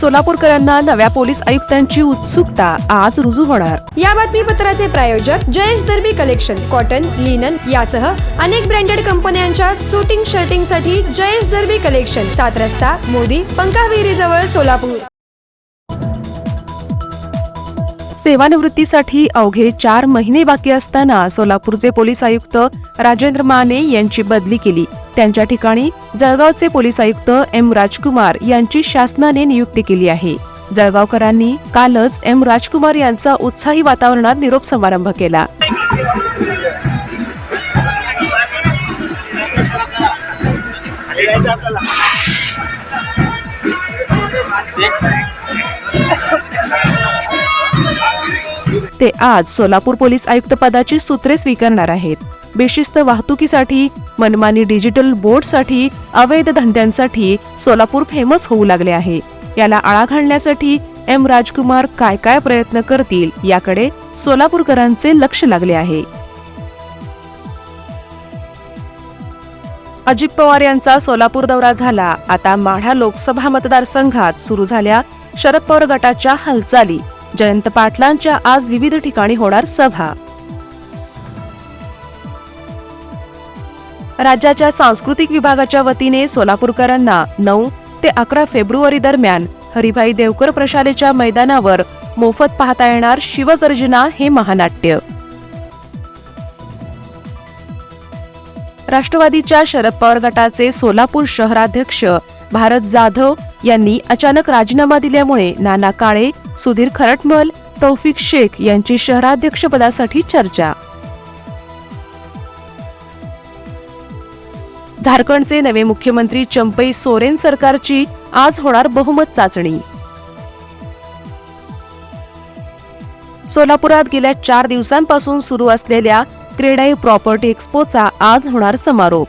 सोलापूरकरांना नव्या पोलीस आयुक्तांची उत्सुकता आज रुजू होणार. या बातमीपत्राचे प्रायोजक Jayesh Darbi collection cotton linen यासह अनेक ब्रँडेड कंपन्यांच्या शूटिंग शर्टिंगसाठी जयेश दर्बी कलेक्शन सात रस्ता मोदी पंकाविहिरी जवळ सोलापूर. सेवानिवृत्तीसाठी अवघे चार महिने बाकी असताना सोलापूरचे पोलीस आयुक्त राजेंद्र माने यांची बदली केली. त्यांच्या ठिकाणी जळगावचे पोलीस आयुक्त एम राजकुमार यांची शासनाने नियुक्ती केली आहे. जळगावकरांनी कालच एम राजकुमार यांचा उत्साही वातावरणात निरोप समारंभ केला. ते आज सोलापूर पोलीस आयुक्त पदाची सूत्रे स्वीकारणार आहेत. बेशिस्त वाहतुकीसाठी मनमानी डिजिटल बोर्डसाठी अवैध धंद्यांसाठी सोलापूर फेमस होऊ लागले आहे. याला आळा घालण्यासाठी एम राजकुमार काय काय प्रयत्न करतील याकडे सोलापूरकरांचे लक्ष लागले आहे. अजित पवार यांचा सोलापूर दौरा झाला. आता माढा लोकसभा मतदारसंघात सुरू झाल्या शरद पवार गटाच्या हालचाली. जयंत पाटलांच्या आज विविध ठिकाणी होणार सभा. राज्याच्या सांस्कृतिक विभागाच्या वतीने सोलापूरकरांना नऊ ते अकरा फेब्रुवारी दरम्यान हरिभाई देवकर प्रशालेच्या मैदानावर मोफत पाहता येणार शिवगर्जना हे महानाट्य. राष्ट्रवादीच्या शरद पवार गटाचे सोलापूर शहराध्यक्ष भारत जाधव यांनी अचानक राजीनामा दिल्यामुळे नाना काळे सुधीर खरटमल तौफिक शेख यांची शहराध्यक्षपदासाठी चर्चा. झारखंडचे नवे मुख्यमंत्री चंपई सोरेन सरकारची आज होणार बहुमत चाचणी. सोलापुरात गेल्या चार दिवसांपासून सुरू असलेल्या क्रेडाई प्रॉपर्टी एक्स्पोचा आज होणार समारोप.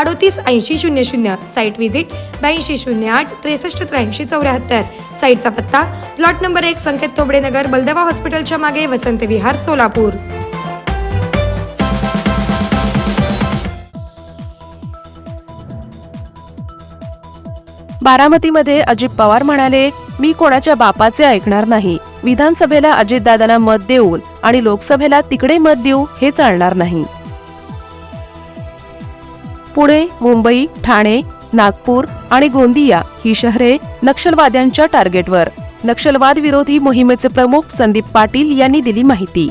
अडोतीस ऐंशी शून्य शून्य. साईट व्हिजिट ब्याऐंशी शून्य आठ त्रेसष्ट त्र्याऐंशी चौऱ्याहत्तर. साईटचा पत्ता प्लॉट नंबर एक संकेत तोबडे नगर बलदवा हॉस्पिटलच्या मागे वसंत विहार सोलापूर. बारामतीमध्ये अजित पवार म्हणाले मी कोणाच्या बापाचे ऐकणार नाही. विधानसभेला अजितदादांना मत देऊन आणि लोकसभेला तिकडे मत देऊ हे चालणार नाही. पुणे मुंबई ठाणे नागपूर आणि गोंदिया ही शहरे नक्षलवाद्यांच्या टार्गेटवर. नक्षलवाद विरोधी मोहिमेचे प्रमुख संदीप पाटील यांनी दिली माहिती.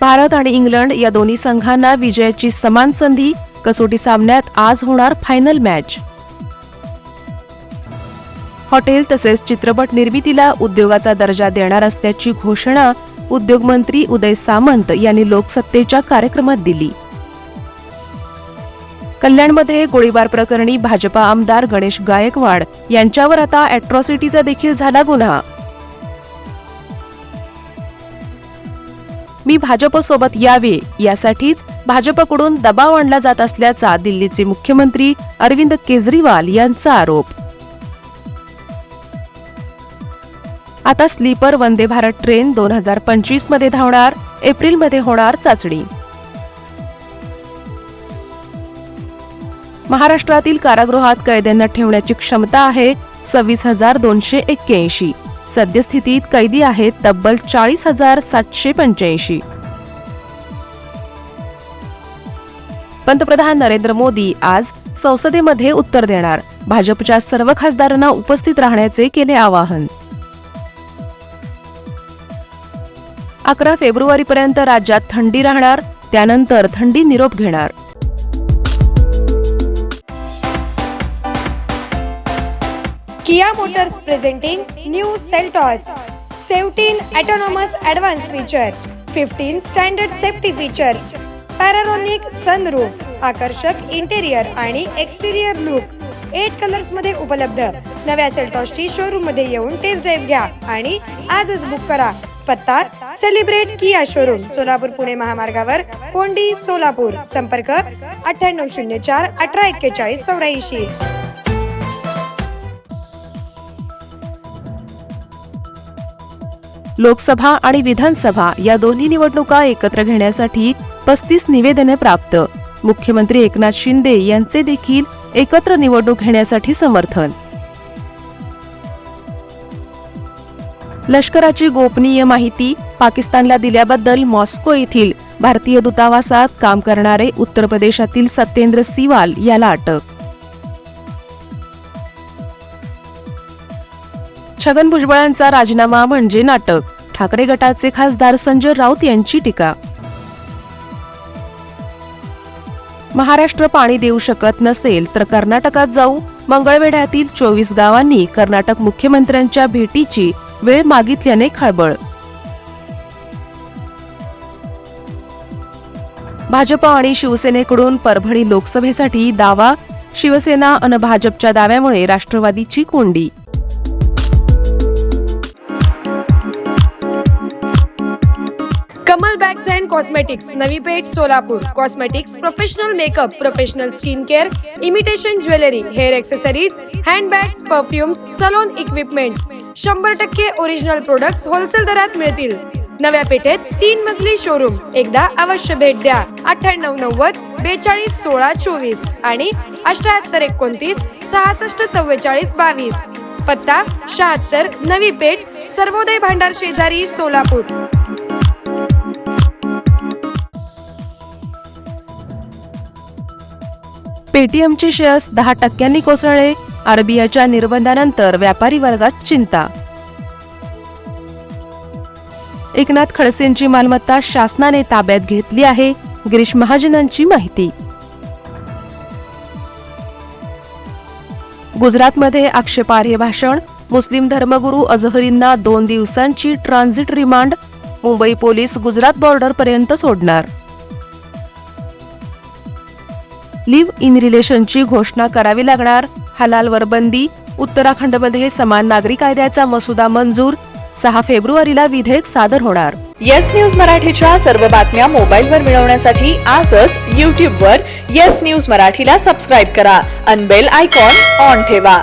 भारत आणि इंग्लंड या दोन्ही संघांना विजयाची समान संधी कसोटी सामन्यात आज होणार फायनल मॅच. हॉटेल तसेच चित्रपट निर्मितीला उद्योगाचा दर्जा देणार असल्याची घोषणा उद्योगमंत्री उदय सामंत यांनी लोकसत्तेच्या कार्यक्रमात दिली. कल्याणमध्ये गोळीबार प्रकरणी भाजपा आमदार गणेश गायकवाड यांच्यावर आता अॅट्रॉसिटीचा देखील झाला गुन्हा. मी भाजपसोबत यावे यासाठीच भाजपकडून दबाव आणला जात असल्याचा दिल्लीचे मुख्यमंत्री अरविंद केजरीवाल यांचा आरोप. आता स्लीपर वंदे भारत ट्रेन दोन हजार पंचवीसमध्ये धावणार एप्रिलमध्ये होणार चाचणी. महाराष्ट्रातील कारागृहात कैद्यांना ठेवण्याची क्षमता आहे सव्वीस हजार दोनशे एक्क्याऐंशी. सद्यस्थितीत कैदी आहेत तब्बल चाळीस हजार सातशे पंच्याऐंशी. पंतप्रधान नरेंद्र मोदी आज संसदेमध्ये उत्तर देणार. भाजपच्या सर्व खासदारांना उपस्थित राहण्याचे केले आवाहन. अकरा फेब्रुवारीपर्यंत राज्यात थंडी राहणार त्यानंतर थंडी निरोप घेणार. Kia Motors presenting new Seltos 17 autonomous advanced feature 15 standard safety features panoramic sunroof आकर्षक इंटेरियर आणि एक्सटेरियर लुक. एट कलर्समध्ये उपलब्ध. नव्या सेल्टॉसची शोरूममध्ये येऊन टेस्ट ड्राईव्ह घ्या आणि आजच बुक करा. पत्ता celebrate Kia showroom Solapur Pune महामार्गावर कोंडी सोलापूर. संपर्क अठ्ठ्याण्णव शून्य चार अठरा एक्केचाळीस चौऱ्याऐंशी. लोकसभा आणि विधानसभा या दोन्ही निवडणुका एकत्र घेण्यासाठी पस्तीस निवेदने प्राप्त. मुख्यमंत्री एकनाथ शिंदे यांचे देखील एकत्र निवडणूक घेण्यासाठी समर्थन. लष्कराची गोपनीय माहिती पाकिस्तानला दिल्याबद्दल मॉस्को येथील भारतीय दूतावासात काम करणारे उत्तर प्रदेशातील सत्येंद्र सिवाल याला अटक. छगन भुजबळांचा राजीनामा म्हणजे नाटक. ठाकरे गटाचे खासदार संजय राऊत यांची टीका. महाराष्ट्र पाणी देऊ शकत नसेल तर कर्नाटकात जाऊ. मंगळवेढ्यातील चोवीस गावांनी कर्नाटक मुख्यमंत्र्यांच्या भेटीची वेळ मागितल्याने खळबळ. भाजप आणि शिवसेनेकडून परभणी लोकसभेसाठी दावा शिवसेना अन भाजपच्या दाव्यामुळे राष्ट्रवादीची कोंडी. Kamal bags and cosmetics Navi Peth Solapur. Cosmetics professional makeup professional skin care imitation jewellery hair accessories handbags perfumes salon equipments शंभर टक्के ओरिजिनल प्रोडक्ट्स होलसेल दरात मिळतील. नव्या पेठेत तीन मजली शोरूम एकदा अवश्य भेट द्या. अठ्ठ्याण्णव नव्वद बेचाळीस सोळा चोवीस आणि अठ्याहत्तर एकोणतीस सहासष्ट चव्वेचाळीस बावीस. पत्ता शहात्तर नवी पेठ सर्वोदय भांडार शेजारी सोलापूर. पेटीएमचे शेअर्स दहा टक्क्यांनी कोसळले. आरबीआयच्या निर्बंधानंतर व्यापारी वर्गात चिंता. एकनाथ खडसेंची मालमत्ता शासनाने ताब्यात घेतली आहे. गिरीश महाजनांची माहिती. गुजरातमध्ये आक्षेपार्ह भाषण. मुस्लिम धर्मगुरू अझहरींना दोन दिवसांची transit remand Mumbai police Gujarat बॉर्डरपर्यंत सोडणार. लिव्ह इन रिलेशनची घोषणा करावी लागणार. हलालवर बंदी. उत्तराखंडमध्ये समान नागरी कायद्याचा मसुदा मंजूर. सहा फेब्रुवारीला विधेयक सादर होणार. येस न्यूज मराठीच्या सर्व बातम्या मोबाईलवर मिळवण्यासाठी आजच यूट्यूबवर येस न्यूज मराठीला सबस्क्राईब करा. अनबेल आयकॉन ऑन ठेवा.